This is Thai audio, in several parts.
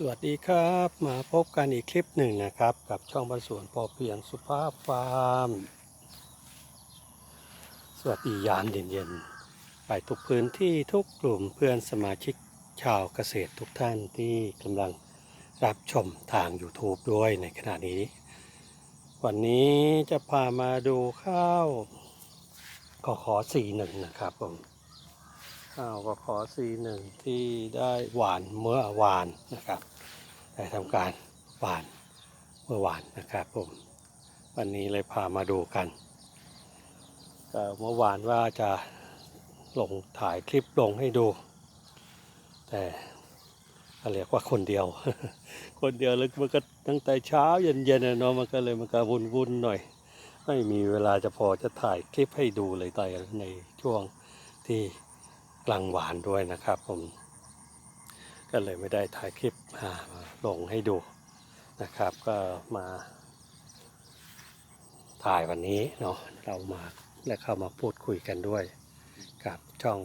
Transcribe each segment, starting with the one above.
สวัสดีครับมาพบกันอีกคลิปหนึ่งนะครับ กับช่องบ้านสวนพอเพียงสุภาพฟาร์ม สวัสดียามเย็นๆ ไปทุกพื้นที่ทุกกลุ่มเพื่อนสมาชิกชาวเกษตรทุกท่านที่กำลังรับชมทาง YouTube ด้วยในขณะนี้ วันนี้จะพามาดูข้าวกขอสี่หนึ่งนะครับผม ข้าวก็ขอซีหนึ่งที่ได้หวานเมื่อวานนะครับได้ทำการหวานเมื่อวานนะครับผมวันนี้เลยพามาดูกันเมื่อวานว่าจะลงถ่ายคลิปลงให้ดู แต่เรียกว่าคนเดียว คนเดียวแล้วมันก็ตั้งแต่เช้าเย็นๆเนาะมันก็เลยมันก็วุ่นๆหน่อย ไม่มีเวลาจะพอจะถ่ายคลิปให้ดูเลยตอนในช่วงที่ กลางหวานด้วยนะครับผม ก็เลยไม่ได้ถ่ายคลิปมาลงให้ดูนะครับ ก็มาถ่ายวันนี้เนาะเรามาและเข้ามาพูดคุยกันด้วย กับช่อง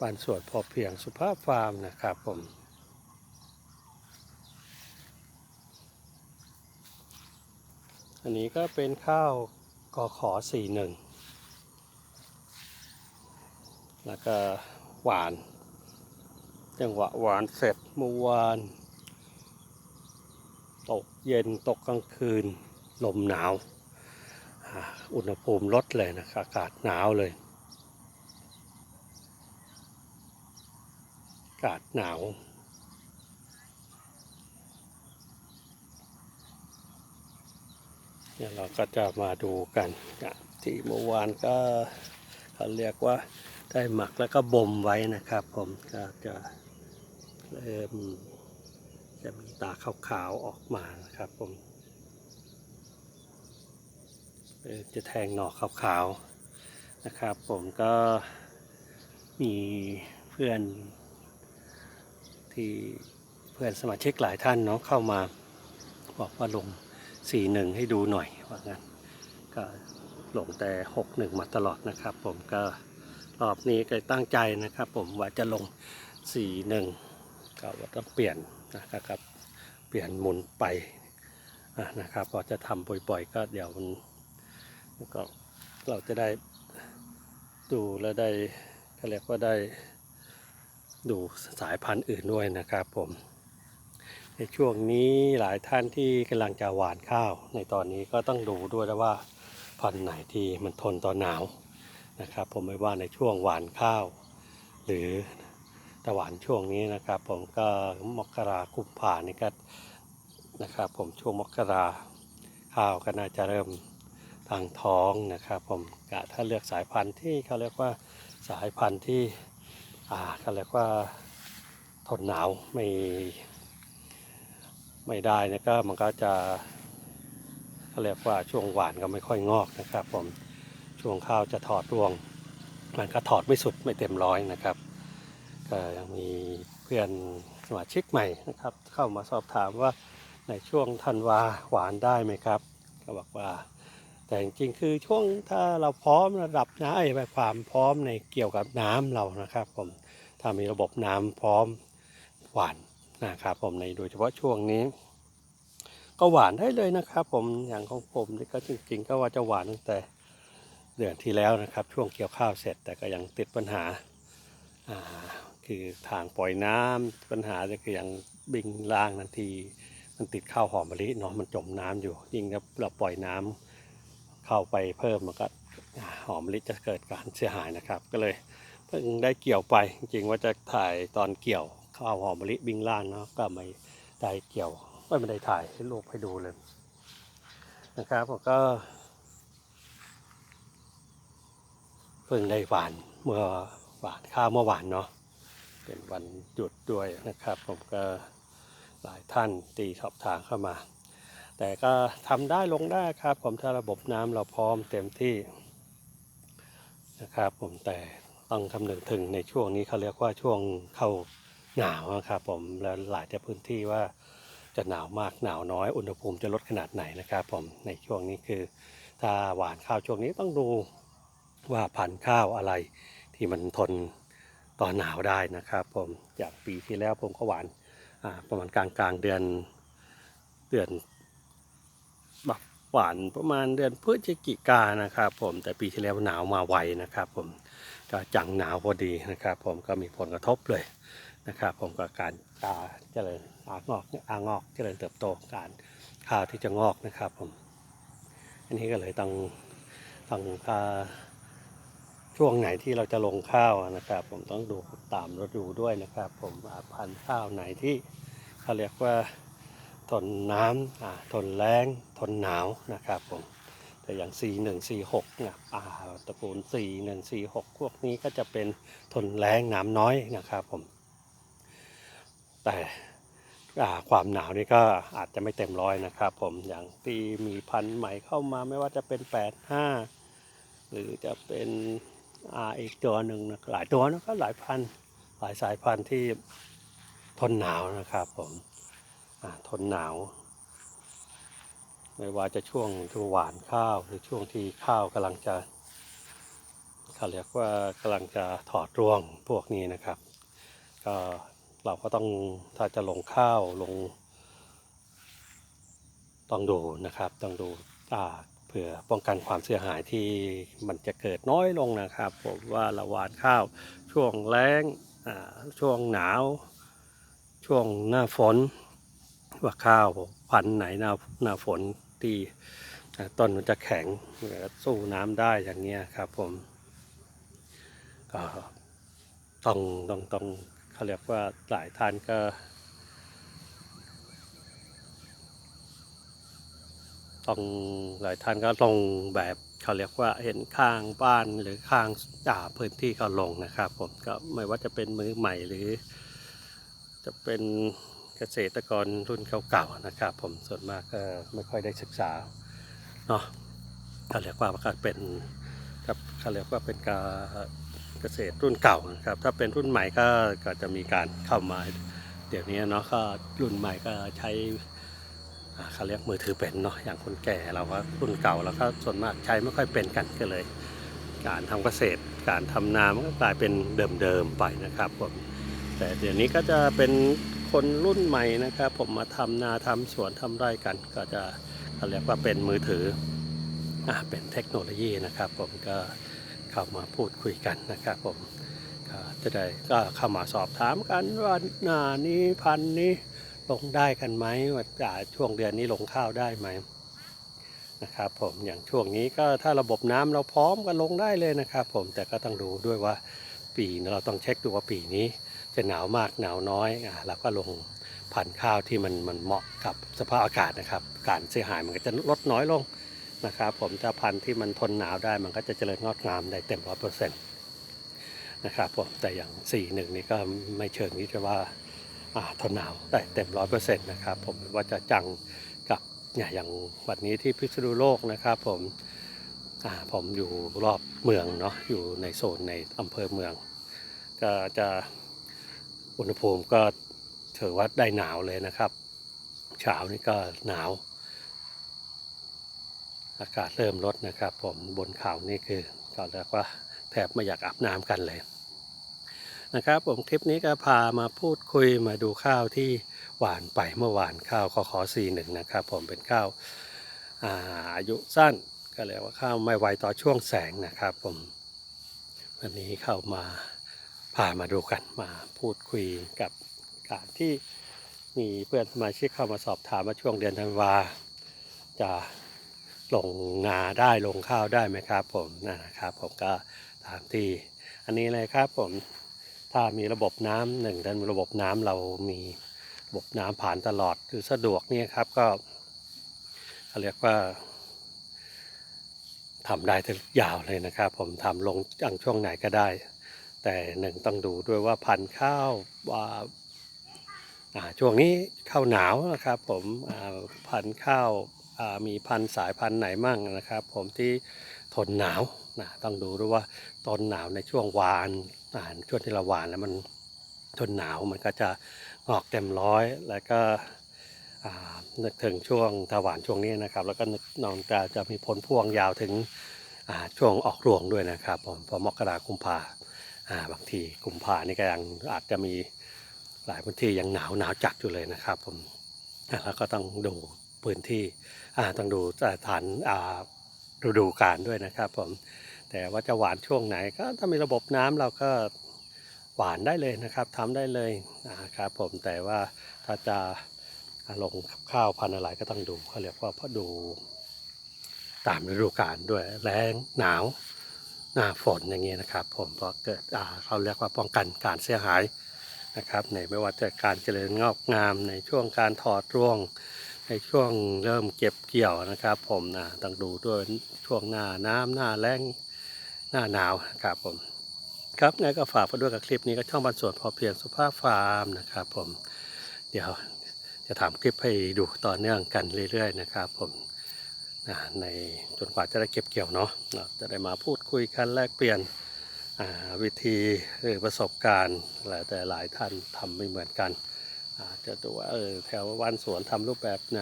บ้านสวนพอเพียงสุภาพฟาร์มนะครับผมอันนี้ก็เป็นข้าวกอขอสี่หนึ่งแล้วก็ หวาน จังหวะหวานเสร็จเมื่อวาน ตกเย็นตกกลางคืน ลมหนาว อุณหภูมิลดเลยนะอากาศหนาวเลย อากาศหนาวเดี๋ยเราก็จะมาดูกันที่เมื่อวานก็เขาเรียกว่า ได้หมักแล้วก็บ่มไว้นะครับ ผมก็จะเริ่มจะมีตาขาวๆออกมานะครับ ผมจะแทงหน่อขาวๆนะครับ ผมก็มีเพื่อนที่เพื่อนสมาชิกหลายท่านเนาะเข้ามาบอกว่าลงสี่หนึ่งให้ดูหน่อยว่างั้นก็ลงแต่หกหนึ่งมาตลอดนะครับ ผมก็ รอบนี้ก็ตั้งใจนะครับ ผมว่าจะลงสี่หนึ่งก็ว่าต้องเปลี่ยนนะครับ เปลี่ยนหมุนไปนะครับพอจะทำบ่อยๆ ก็เดี๋ยวมันก็เราจะได้ดูแล้วได้เขาเรียกว่าได้ดูสายพันธุ์อื่นด้วยนะครับผม ในช่วงนี้หลายท่านที่กำลังจะหวานข้าว ในตอนนี้ก็ต้องดูด้วยนะว่าพันธุ์ไหนที่มันทนต่อหนาว นะครับ ผมไม่ว่าในช่วงหวานข้าว หรือตะหวานช่วงนี้นะครับ ผมก็มกราคุมผ่านี่ก็นะครับ ผมช่วงมกราข้าวก็น่าจะเริ่มทางท้องนะครับ ผมกะถ้าเลือกสายพันธุ์ที่เขาเรียกว่าสายพันธุ์ที่อ่าเขาเรียกว่าทนหนาวไม่ไม่ได้นะก็มันก็จะเขาเรียกว่าช่วงหวานก็ไม่ค่อยงอกนะครับ ผม ช่วงข้าวจะถอดรวง มันก็ถอดไม่สุดไม่เต็มร้อยนะครับก็ยังมีเพื่อนสมาชิกใหม่นะครับ เข้ามาสอบถามว่าในช่วงธันวาหวานได้ไหมครับ ก็บอกว่า แต่จริงๆคือช่วงถ้าเราพร้อมระดับน้ำไอ้ความพร้อมในเกี่ยวกับน้ำเรานะครับ ผมถ้ามีระบบน้ำพร้อมหวานนะครับผมในโดยเฉพาะช่วงนี้ ก็หวานได้เลยนะครับ ผมอย่างของผมนี่ก็จริงๆ ก็ว่าจะหวานตั้งแต่ เดือนที่แล้วนะครับ ช่วงเกี่ยวข้าวเสร็จแต่ก็ยังติดปัญหาาคือทางปล่อยน้ำปัญหาก็คืออย่างบิงล่างนาทีมันติดข้าวหอมมะลิเนาะมันจมน้ำอยู่ ยิ่งถ้าเราปล่อยน้ำเข้าไปเพิ่มมันก็หอมมะลิจะเกิดการเสียหายนะครับ ก็เลยเพิ่งได้เกี่ยวไปจริงว่าจะถ่ายตอนเกี่ยวข้าวหอมมะลิบิงล่างเนาะก็ไม่ได้เกี่ยวไม่ได้ถ่ายให้ลูกให้ดูเลยนะครับผมก็ เพิ่งได้หวานเมื่อหวานข้าวเมื่อวานเนาะเป็นวันหยุดด้วยนะครับ ผมก็หลายท่านตีสอบถามเข้ามา แต่ก็ทำได้ลงได้ครับ ผมถ้าระบบน้ำเราพร้อมเต็มที่นะครับ ผมแต่ต้องคำนึงถึงในช่วงนี้เขาเรียกว่าช่วงเข้าหนาวนะครับ ผมแล้วหลายจะพื้นที่ว่าจะหนาวมากหนาวน้อยอุณหภูมิจะลดขนาดไหนนะครับ ผมในช่วงนี้คือ ถ้าหวานข้าวช่วงนี้ต้องดู ว่าพันธุ์ข้าวอะไรที่มันทนต่อหนาวได้นะครับผมจากปีที่แล้วผมก็หวานประมาณกลางกลางเดือนเดือนแบบหวานประมาณเดือนพฤศจิกานะครับ ผมแต่ปีที่แล้วหนาวมาไวนะครับ ผมก็จังหนาวพอดีนะครับ ผมก็มีผลกระทบเลยนะครับ ผมกับการตาเจริญอางอกอางอกเจริญเติบโตการข้าวที่จะงอกนะครับ ผม อันนี้ก็เลยต้องต้องอ่า ช่วงไหนที่เราจะลงข้าวนะครับ ผมต้องดูตามฤดูด้วยนะครับ ผมพันธุ์ข้าวไหนที่เขาเรียกว่าทนน้ำทนแรงทนหนาวนะครับผมแต่อย่าง C1 C6 นี่ยอ่าตระกูล C1 C6 พวกนี้ก็จะเป็นทนแรงน้ำน้อยนะครับผม แต่ความหนาวนี่ก็อาจจะไม่เต็มร้อยนะครับ ผมอย่างที่มีพันธุ์ใหม่เข้ามาไม่ว่าจะเป็น 85 หรือจะเป็น อีกตัวหนึ่งนะหลายตัวนะก็หลายพันหลายสายพันธุ์ที่ทนหนาวนะครับผมทนหนาว ไม่ว่าจะช่วงที่หวานข้าวหรือช่วงที่ข้าวกำลังจะเขาเรียกว่ากำลังจะถอดรวงพวกนี้นะครับ ก็เราก็ต้องถ้าจะลงข้าวลง ต้องดูนะครับ ต้องดูอ่า เผื่อป้องกันความเสียหายที่มันจะเกิดน้อยลงนะครับ ผมว่าเราหวานข้าวช่วงแล้งช่วงหนาว ช่วงหน้าฝนว่าข้าวพันธุ์ไหนหน้าหน้าฝนที่ต้นมันจะแข็งสู้น้ำได้อย่างเงี้ยครับผมก็ต้องต้องต้องเขาเรียกว่าหลายท่านก็ ต้องหลายท่านก็ลงแบบเขาเรียกว่าเห็นข้างบ้านหรือข้างจ่าพื้นที่ก็ลงนะครับ ผมก็ไม่ว่าจะเป็นมือใหม่หรือ จะเป็นเกษตรกรรุ่นเก่าๆนะครับ ผมส่วนมากก็ไม่ค่อยได้ศึกษาเนาะเขาเรียกว่าก็เป็นครับเขาเรียกว่าเป็นการเกษตรรุ่นเก่านะครับ ถ้าเป็นรุ่นใหม่ก็ก็จะมีการเข้ามาเดี๋ยวนี้เนาะก็รุ่นใหม่ก็ใช้อ่า เขาเรียกมือถือเป็นเนาะอย่างคนแก่เราก็รุ่นเก่าแล้วก็ส่วนมากใช้ไม่ค่อยเป็นกันก็เลย การทำเกษตร การทำนามันก็กลายเป็นเดิมๆไปนะครับผมแต่เดี๋ยวนี้ก็จะเป็นคนรุ่นใหม่นะครับ ผมมาทำนาทำสวนทำไร่กัน ก็จะเขาเรียกว่าเป็นมือถืออ่เป็นเทคโนโลยีนะครับ ผมก็เข้ามาพูดคุยกันนะครับ ผมจะได้ก็เข้ามาสอบถามกันว่านานี้พันนี้ ลงได้กันไหมว่าช่วงเดือนนี้ลงข้าวได้ไหมนะครับผมอย่างช่วงนี้ก็ถ้าระบบน้ำเราพร้อมก็ลงได้เลยนะครับผมแต่ก็ต้องดูด้วยว่าปีนี้เราต้องเช็คดูว่าปีนี้จะหนาวมากหนาวน้อยอ่าเราก็ลงพันธุ์ข้าวที่มันมันเหมาะกับสภาพอากาศนะครับ การเสียหายมันก็จะลดน้อยลงนะครับผมถ้าพันธุ์ที่มันทนหนาวได้มันก็จะเจริญงอกงามได้เต็มร้อยเปอร์เซ็นต์นะครับผมแต่อย่าง4หนึ่งนี่ก็ไม่เชิงที่จะว่า ทนหนาวได้เต็มร้อยเปอร์เซ็นต์นะครับผมว่าจะจังกับเนี่ยอย่างวันนี้ที่พิษณุโลกนะครับผมอ่าผมอยู่รอบเมืองเนาะอยู่ในโซนในอำเภอเมือง ก็จะอุณหภูมิก็ถือว่าได้หนาวเลยนะครับ เช้านี่ก็หนาว อากาศเริ่มลดนะครับ ผมบนเขานี่คือก็เรียกว่าแทบไม่อยากอาบน้ำกันเลย นะครับ ผมคลิปนี้ก็พามาพูดคุยมาดูข้าวที่หวานไปเมื่อวานข้าวคอขอสี่หนึ่งนะครับ ผมเป็นข้าวอาอายุสั้นก็เรียกว่าข้าวไม่ไวต่อช่วงแสงนะครับ ผมวันนี้เข้ามาพามาดูกันมาพูดคุยกับการที่มีเพื่อนสมาชิกเข้ามาสอบถามว่าช่วงเดือนธันวาจะลงนาได้ลงข้าวได้ไหมครับ ผมนะครับ ผมก็ตามที่อันนี้เลยครับผม ถ้ามีระบบน้ำหนึ่งด้านระบบน้ำเรามีระบบน้ำผ่านตลอดคือสะดวกเนี่ยครับก็เขาเรียกว่าทำได้ถึงยาวเลยนะครับ ผมทำลงจังช่วงไหนก็ได้ แต่หนึ่งต้องดูด้วยว่าพันธุ์ข้าวว่าช่วงนี้ข้าวหนาวนะครับ ผมพันธุ์ข้าวมีพันธุ์สายพันธุ์ไหนมั่งนะครับ ผมที่ทนหนาว นะต้องดูด้วยว่าต้นหนาวในช่วงวานอ่าช่วงที่เราหวานแล้วมันทนหนาวมันก็จะงอกเต็มร้อย แล้วก็นึกถึงช่วงถาวานช่วงนี้นะครับ แล้วก็นึกนองจะจะมีผลพวงยาวถึงช่วงออกรวงด้วยนะครับผมพอมกราคุมภาาบางทีกุมภานี่ก็ยังอาจจะมีหลายพื้นที่ยังหนาวหนาวจัดอยู่เลยนะครับผมแล้วก็ต้องดูพื้นที่ต้องดูสถานฤดูกาลด้วยนะครับผม แต่ว่าจะหวานช่วงไหนก็ถ้ามีระบบน้ำเราก็หวานได้เลยนะครับทำได้เลยนะครับผมแต่ว่าถ้าจะลงข้าวพันธุ์อะไรก็ต้องดูเขาเรียกว่าเพราะดูตามฤดูกาลด้วยแรงหนาวหน้าฝนอย่างเงี้ยนะครับ ผมเพราะเกิดเขาเรียกว่าป้องกันการเสียหายนะครับในไม่ว่าจะการเจริญงอกงามในช่วงการถอดร่วง ในช่วงเริ่มเก็บเกี่ยวนะครับ ผมนะต้องดูด้วยช่วงหน้าน้ำหน้าแล้ง หน้าหนาวครับผม ครับงั้นก็ฝากไปด้วยกับคลิปนี้ก็ช่องบรรสวนพอเพียงสุภาพฟาร์มนะครับผม เดี๋ยวจะทำคลิปให้ดูต่อเนื่องกันเรื่อย ๆ นะครับผมนะในจนกว่าจะได้เก็บเกี่ยวเนาะจะได้มาพูดคุยกันแลกเปลี่ยนวิธีหรือประสบการณ์หลายแต่หลายท่านทำไม่เหมือนกันอาจจะดูว่าเออแถววันสวนทำรูปแบบไหน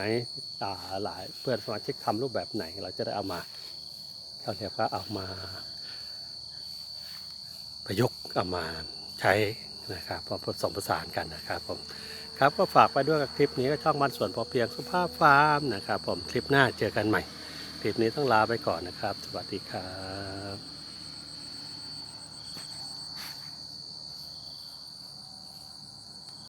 อ่าหลายเพื่อนสมาชิกทำรูปแบบไหน เราจะได้เอามาเขาเรียกว่าเอามา ประยุกต์เอามาใช้นะครับพอผสมผสานกันนะครับผมครับก็ฝากไปด้วยกับคลิปนี้ก็ช่องมันสวนพอเพียงสุภาพฟาร์มนะครับผมคลิปหน้าเจอกันใหม่ คลิปนี้ต้องลาไปก่อนนะครับ สวัสดีครับ